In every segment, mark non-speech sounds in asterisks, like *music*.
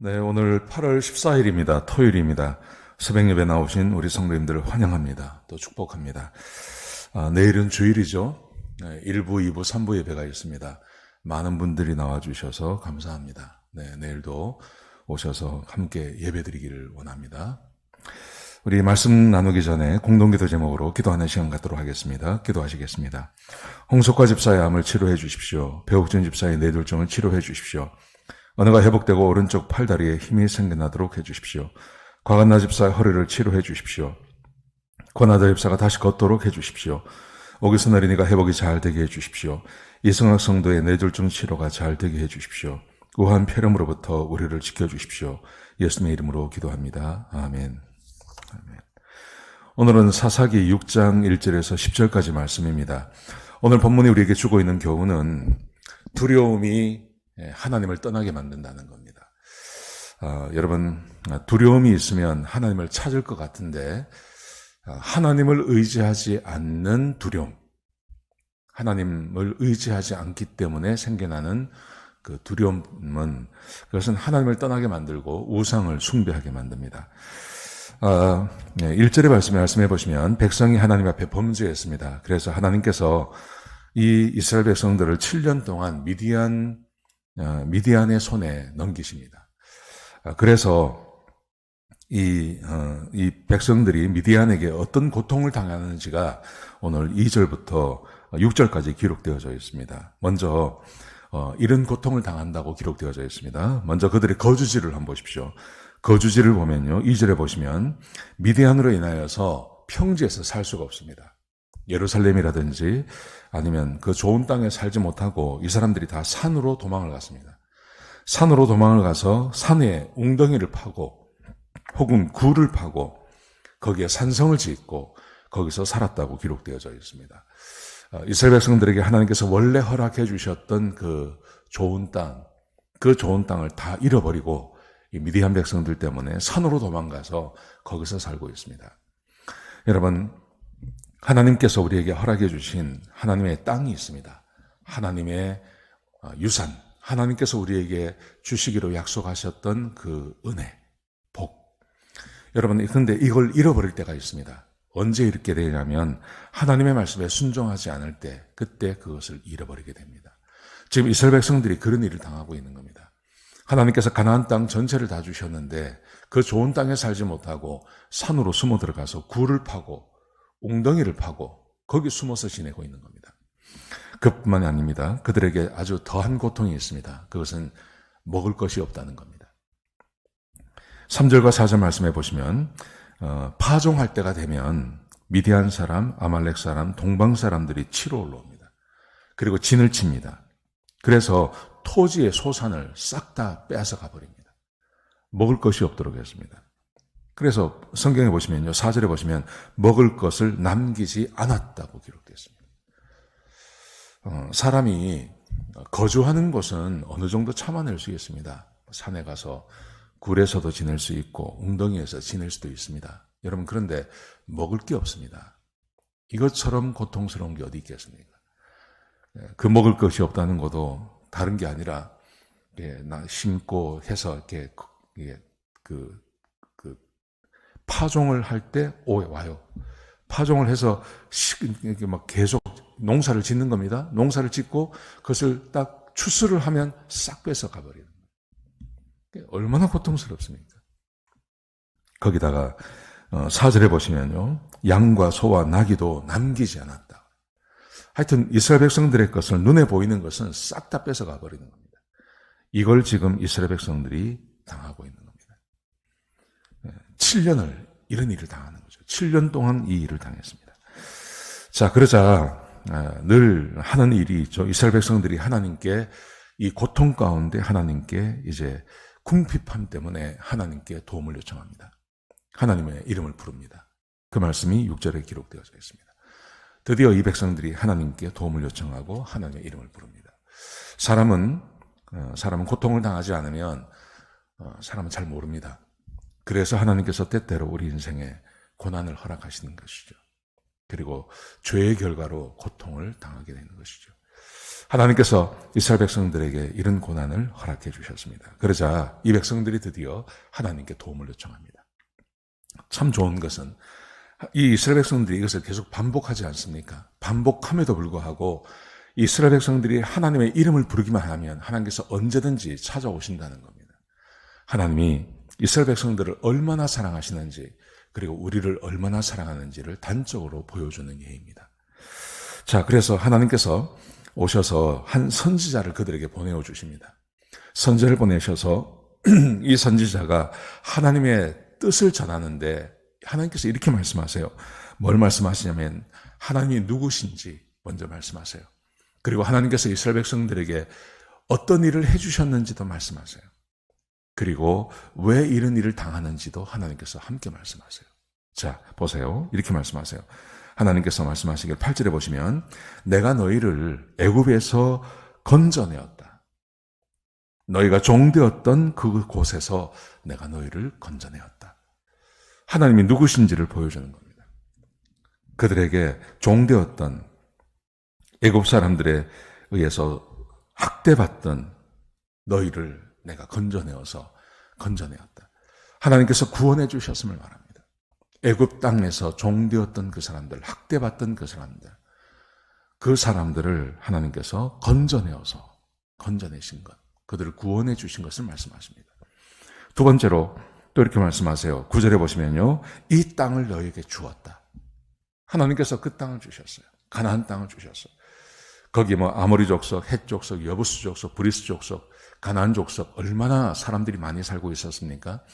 네, 오늘 8월 14일입니다. 토요일입니다. 새벽 예배 나오신 우리 성도님들을 환영합니다. 또 축복합니다. 아, 내일은 주일이죠. 네, 1부, 2부, 3부 예배가 있습니다. 많은 분들이 나와주셔서 감사합니다. 네, 내일도 오셔서 함께 예배드리기를 원합니다. 우리 말씀 나누기 전에 공동기도 제목으로 기도하는 시간 갖도록 하겠습니다. 기도하시겠습니다. 홍석화 집사의 암을 치료해 주십시오. 배옥준 집사의 뇌졸중을 치료해 주십시오. 언어가 회복되고 오른쪽 팔다리에 힘이 생겨나도록 해주십시오. 과간나 집사의 허리를 치료해 주십시오. 권하다 집사가 다시 걷도록 해 주십시오. 오기선 어린이가 회복이 잘 되게 해 주십시오. 이승학 성도의 뇌졸중 치료가 잘 되게 해 주십시오. 우한 폐렴으로부터 우리를 지켜 주십시오. 예수님의 이름으로 기도합니다. 아멘. 아멘. 오늘은 사사기 6장 1절에서 10절까지 말씀입니다. 오늘 본문이 우리에게 주고 있는 교훈은 두려움이 예, 하나님을 떠나게 만든다는 겁니다. 아, 여러분 두려움이 있으면 하나님을 찾을 것 같은데 아, 하나님을 의지하지 않는 두려움, 하나님을 의지하지 않기 때문에 생겨나는 그 두려움은 그것은 하나님을 떠나게 만들고 우상을 숭배하게 만듭니다. 아, 네, 1절의 말씀에 말씀해 보시면 백성이 하나님 앞에 범죄했습니다. 그래서 하나님께서 이 이스라엘 백성들을 7년 동안 미디안 어, 미디안의 손에 넘기십니다. 아, 그래서 이, 어, 이 백성들이 미디안에게 어떤 고통을 당하는지가 오늘 2절부터 6절까지 기록되어져 있습니다. 먼저 어, 이런 고통을 당한다고 기록되어져 있습니다. 먼저 그들의 거주지를 한번 보십시오. 거주지를 보면요. 2절에 보시면 미디안으로 인하여서 평지에서 살 수가 없습니다. 예루살렘이라든지 아니면 그 좋은 땅에 살지 못하고 이 사람들이 다 산으로 도망을 갔습니다. 산으로 도망을 가서 산에 웅덩이를 파고 혹은 굴을 파고 거기에 산성을 짓고 거기서 살았다고 기록되어져 있습니다. 어, 이스라엘 백성들에게 하나님께서 원래 허락해 주셨던 그 좋은 땅, 그 좋은 땅을 다 잃어버리고 이 미디안 백성들 때문에 산으로 도망가서 거기서 살고 있습니다. 여러분, 하나님께서 우리에게 허락해 주신 하나님의 땅이 있습니다. 하나님의 어, 유산, 하나님께서 우리에게 주시기로 약속하셨던 그 은혜, 복. 여러분, 근데 이걸 잃어버릴 때가 있습니다. 언제 이렇게 되냐면 하나님의 말씀에 순종하지 않을 때 그때 그것을 잃어버리게 됩니다. 지금 이스라엘 백성들이 그런 일을 당하고 있는 겁니다. 하나님께서 가나안 땅 전체를 다 주셨는데 그 좋은 땅에 살지 못하고 산으로 숨어 들어가서 굴을 파고 웅덩이를 파고 거기 숨어서 지내고 있는 겁니다. 그뿐만이 아닙니다. 그들에게 아주 더한 고통이 있습니다. 그것은 먹을 것이 없다는 겁니다. 3절과 4절 말씀해 보시면 어, 파종할 때가 되면 미디안 사람, 아말렉 사람, 동방 사람들이 치러 올라옵니다. 그리고 진을 칩니다. 그래서 토지의 소산을 싹 다 빼앗아 가버립니다. 먹을 것이 없도록 했습니다. 그래서 성경에 보시면요. 4절에 보시면 먹을 것을 남기지 않았다고 기록되어 있습니다. 어, 사람이 거주하는 곳은 어느 정도 참아낼 수 있습니다. 산에 가서 굴에서도 지낼 수 있고 웅덩이에서 지낼 수도 있습니다. 여러분 그런데 먹을 게 없습니다. 이것처럼 고통스러운 게 어디 있겠습니까? 예, 그 먹을 것이 없다는 것도 다른 게 아니라 예, 나 심고 해서 이렇게 그 파종을 할 때 오해 와요. 파종을 해서 막 계속 농사를 짓는 겁니다. 농사를 짓고 그것을 딱 추수를 하면 싹 뺏어 가버리는 거예요. 얼마나 고통스럽습니까? 거기다가 어, 사절에 보시면요. 양과 소와 나귀도 남기지 않았다. 하여튼 이스라엘 백성들의 것을 눈에 보이는 것은 싹 다 뺏어 가 버리는 겁니다. 이걸 지금 이스라엘 백성들이 당하고 있는 겁니다. 7년을 이런 일을 당하는 거죠. 7년 동안 이 일을 당했습니다. 자, 그러자 아, 늘 하는 일이 있죠. 이스라엘 백성들이 하나님께 이 고통 가운데 하나님께 이제 궁핍함 때문에 하나님께 도움을 요청합니다. 하나님의 이름을 부릅니다. 그 말씀이 6절에 기록되어져 있습니다. 드디어 이 백성들이 하나님께 도움을 요청하고 하나님의 이름을 부릅니다. 사람은 어, 사람은 고통을 당하지 않으면 어, 사람은 잘 모릅니다. 그래서 하나님께서 때때로 우리 인생에 고난을 허락하시는 것이죠. 그리고 죄의 결과로 고통을 당하게 되는 것이죠. 하나님께서 이스라엘 백성들에게 이런 고난을 허락해 주셨습니다. 그러자 이 백성들이 드디어 하나님께 도움을 요청합니다. 참 좋은 것은 이 이스라엘 백성들이 이것을 계속 반복하지 않습니까? 반복함에도 불구하고 이스라엘 백성들이 하나님의 이름을 부르기만 하면 하나님께서 언제든지 찾아오신다는 겁니다. 하나님이 이스라엘 백성들을 얼마나 사랑하시는지 그리고 우리를 얼마나 사랑하는지를 단적으로 보여주는 예입니다. 자, 그래서 하나님께서 오셔서 한 선지자를 그들에게 보내어 주십니다. 선지를 보내셔서 *clears throat* 이 선지자가 하나님의 뜻을 전하는데 하나님께서 이렇게 말씀하세요. 뭘 말씀하시냐면 하나님이 누구신지 먼저 말씀하세요. 그리고 하나님께서 이스라엘 백성들에게 어떤 일을 해주셨는지도 말씀하세요. 그리고 왜 이런 일을 당하는지도 하나님께서 함께 말씀하세요. 자, 보세요. 이렇게 말씀하세요. 하나님께서 말씀하시길 8절에 보시면 내가 너희를 애굽에서 건져내었다. 너희가 종되었던 그 곳에서 내가 너희를 건져내었다. 하나님이 누구신지를 보여주는 겁니다. 그들에게 종되었던 애굽 사람들에 의해서 학대받던 너희를 내가 건져내어서 건져내었다. 하나님께서 구원해 주셨음을 말합니다. 애굽 땅에서 종되었던 그 사람들, 학대받던 그 사람들, 그 사람들을 하나님께서 건져내어서 건져내신 것, 그들을 구원해 주신 것을 말씀하십니다. 두 번째로 또 이렇게 말씀하세요. 구절에 보시면요. 이 땅을 너에게 주었다. 하나님께서 그 땅을 주셨어요. 가나안 땅을 주셨어요. 거기 뭐 아모리 족속, 헷 족속, 여부스 족속, 브리스 족속, 가나안 족속 얼마나 사람들이 많이 살고 있었습니까?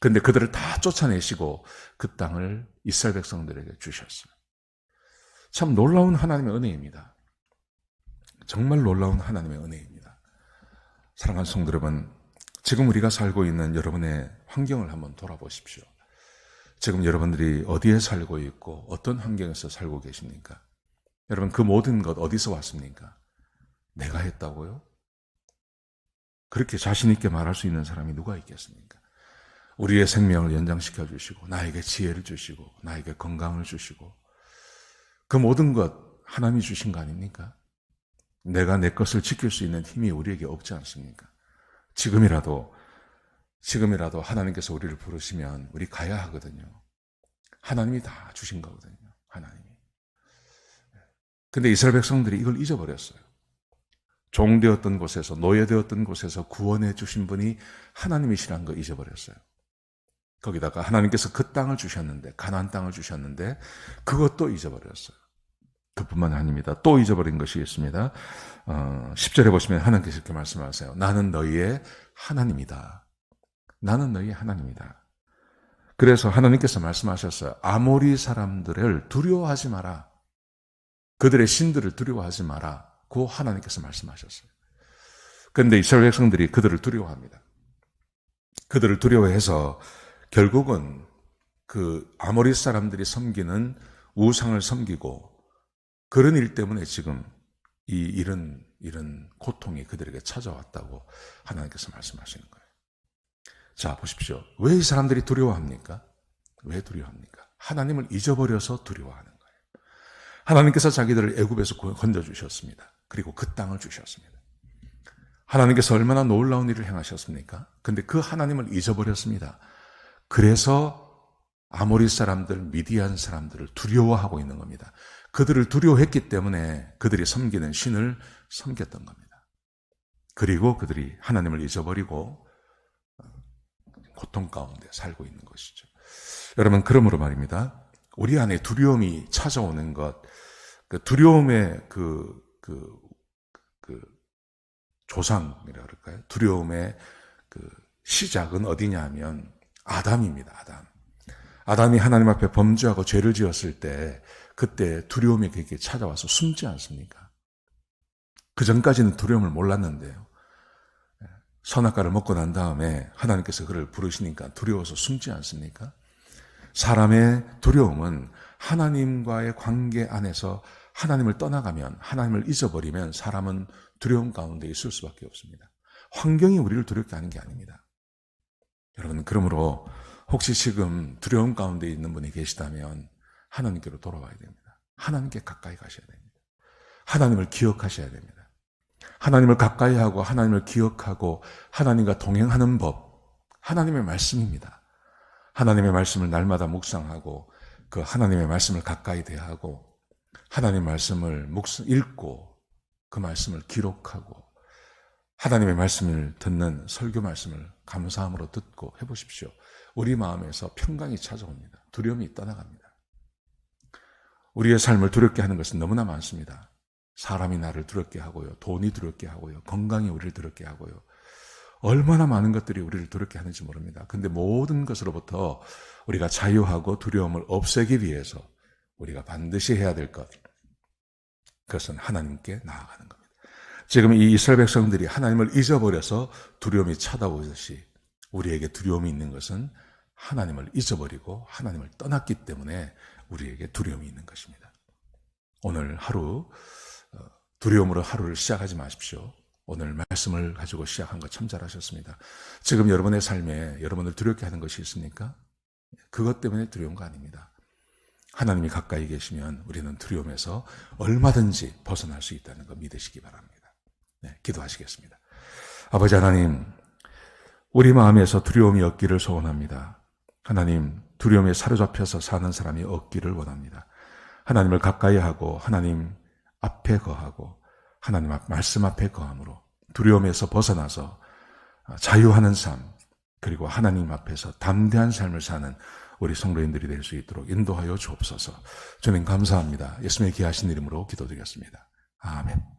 근데 그들을 다 쫓아내시고 그 땅을 이스라엘 백성들에게 주셨어요. 참 놀라운 하나님의 은혜입니다. 정말 놀라운 하나님의 은혜입니다. 사랑하는 성도 여러분, 지금 우리가 살고 있는 여러분의 환경을 한번 돌아보십시오. 지금 여러분들이 어디에 살고 있고 어떤 환경에서 살고 계십니까? 여러분 그 모든 것 어디서 왔습니까? 내가 했다고요? 그렇게 자신 있게 말할 수 있는 사람이 누가 있겠습니까? 우리의 생명을 연장시켜 주시고 나에게 지혜를 주시고 나에게 건강을 주시고 그 모든 것 하나님이 주신 거 아닙니까? 내가 내 것을 지킬 수 있는 힘이 우리에게 없지 않습니까? 지금이라도 지금이라도 하나님께서 우리를 부르시면 우리 가야 하거든요. 하나님이 다 주신 거거든요. 하나님이. 근데 이스라엘 백성들이 이걸 잊어버렸어요. 종되었던 곳에서 노예되었던 곳에서 구원해 주신 분이 하나님이시란 거 잊어버렸어요. 거기다가 하나님께서 그 땅을 주셨는데 가나안 땅을 주셨는데 그것도 잊어버렸어요. 그뿐만 아닙니다. 또 잊어버린 것이 있습니다. 어, 10절에 보시면 하나님께서 이렇게 말씀하세요. 나는 너희의 하나님이다. 나는 너희의 하나님이다. 그래서 하나님께서 말씀하셨어요. 아모리 사람들을 두려워하지 마라. 그들의 신들을 두려워하지 마라. 고 하나님께서 말씀하셨어요. 그런데 이스라엘 백성들이 그들을 두려워합니다. 그들을 두려워해서 결국은 그 아모리 사람들이 섬기는 우상을 섬기고 그런 일 때문에 지금 이 이런 이런 고통이 그들에게 찾아왔다고 하나님께서 말씀하시는 거예요. 자, 보십시오. 왜 이 사람들이 두려워합니까? 왜 두려워합니까? 하나님을 잊어버려서 두려워하는. 하나님께서 자기들을 애굽에서 건져 주셨습니다. 그리고 그 땅을 주셨습니다. 하나님께서 얼마나 놀라운 일을 행하셨습니까? 근데 그 하나님을 잊어버렸습니다. 그래서 아모리 사람들, 미디안 사람들을 두려워하고 있는 겁니다. 그들을 두려워했기 때문에 그들이 섬기는 신을 섬겼던 겁니다. 그리고 그들이 하나님을 잊어버리고 고통 가운데 살고 있는 것이죠. 여러분, 그러므로 말입니다. 우리 안에 두려움이 찾아오는 것, 그 두려움의 그, 그, 그 조상이라 그럴까요? 두려움의 그 시작은 어디냐 하면 아담입니다, 아담. 아담이 하나님 앞에 범죄하고 죄를 지었을 때 그때 두려움이 그에게 찾아와서 숨지 않습니까? 그 전까지는 두려움을 몰랐는데요. 선악과를 먹고 난 다음에 하나님께서 그를 부르시니까 두려워서 숨지 않습니까? 사람의 두려움은 하나님과의 관계 안에서 하나님을 떠나가면, 하나님을 잊어버리면 사람은 두려움 가운데 있을 수밖에 없습니다. 환경이 우리를 두렵게 하는 게 아닙니다. 여러분, 그러므로 혹시 지금 두려움 가운데 있는 분이 계시다면 하나님께로 돌아와야 됩니다. 하나님께 가까이 가셔야 됩니다. 하나님을 기억하셔야 됩니다. 하나님을 가까이 하고 하나님을 기억하고 하나님과 동행하는 법, 하나님의 말씀입니다. 하나님의 말씀을 날마다 묵상하고 그 하나님의 말씀을 가까이 대하고 하나님의 말씀을 묵상 읽고 그 말씀을 기록하고 하나님의 말씀을 듣는 설교 말씀을 감사함으로 듣고 해보십시오. 우리 마음에서 평강이 찾아옵니다. 두려움이 떠나갑니다. 우리의 삶을 두렵게 하는 것은 너무나 많습니다. 사람이 나를 두렵게 하고요. 돈이 두렵게 하고요. 건강이 우리를 두렵게 하고요. 얼마나 많은 것들이 우리를 두렵게 하는지 모릅니다. 근데 모든 것으로부터 우리가 자유하고 두려움을 없애기 위해서 우리가 반드시 해야 될 것. 그것은 하나님께 나아가는 겁니다. 지금 이 이스라엘 백성들이 하나님을 잊어버려서 두려움이 찾아오듯이 우리에게 두려움이 있는 것은 하나님을 잊어버리고 하나님을 떠났기 때문에 우리에게 두려움이 있는 것입니다. 오늘 하루 어, 두려움으로 하루를 시작하지 마십시오. 오늘 말씀을 가지고 시작한 것참 잘하셨습니다. 지금 여러분의 삶에 여러분을 두렵게 하는 것이 있습니까? 그것 때문에 두려운 거 아닙니다. 하나님이 가까이 계시면 우리는 두려움에서 얼마든지 벗어날 수 있다는 거 믿으시기 바랍니다. 네, 기도하시겠습니다. 아버지 하나님, 우리 마음에서 두려움이 없기를 소원합니다. 하나님, 두려움에 사로잡혀서 사는 사람이 없기를 원합니다. 하나님을 가까이 하고 하나님 앞에 거하고 하나님 앞 말씀 앞에 거함으로 두려움에서 벗어나서 자유하는 삶 그리고 하나님 앞에서 담대한 삶을 사는 우리 성도인들이 될 수 있도록 인도하여 주옵소서. 주님 감사합니다. 예수님의 귀하신 이름으로 기도드렸습니다. 아멘.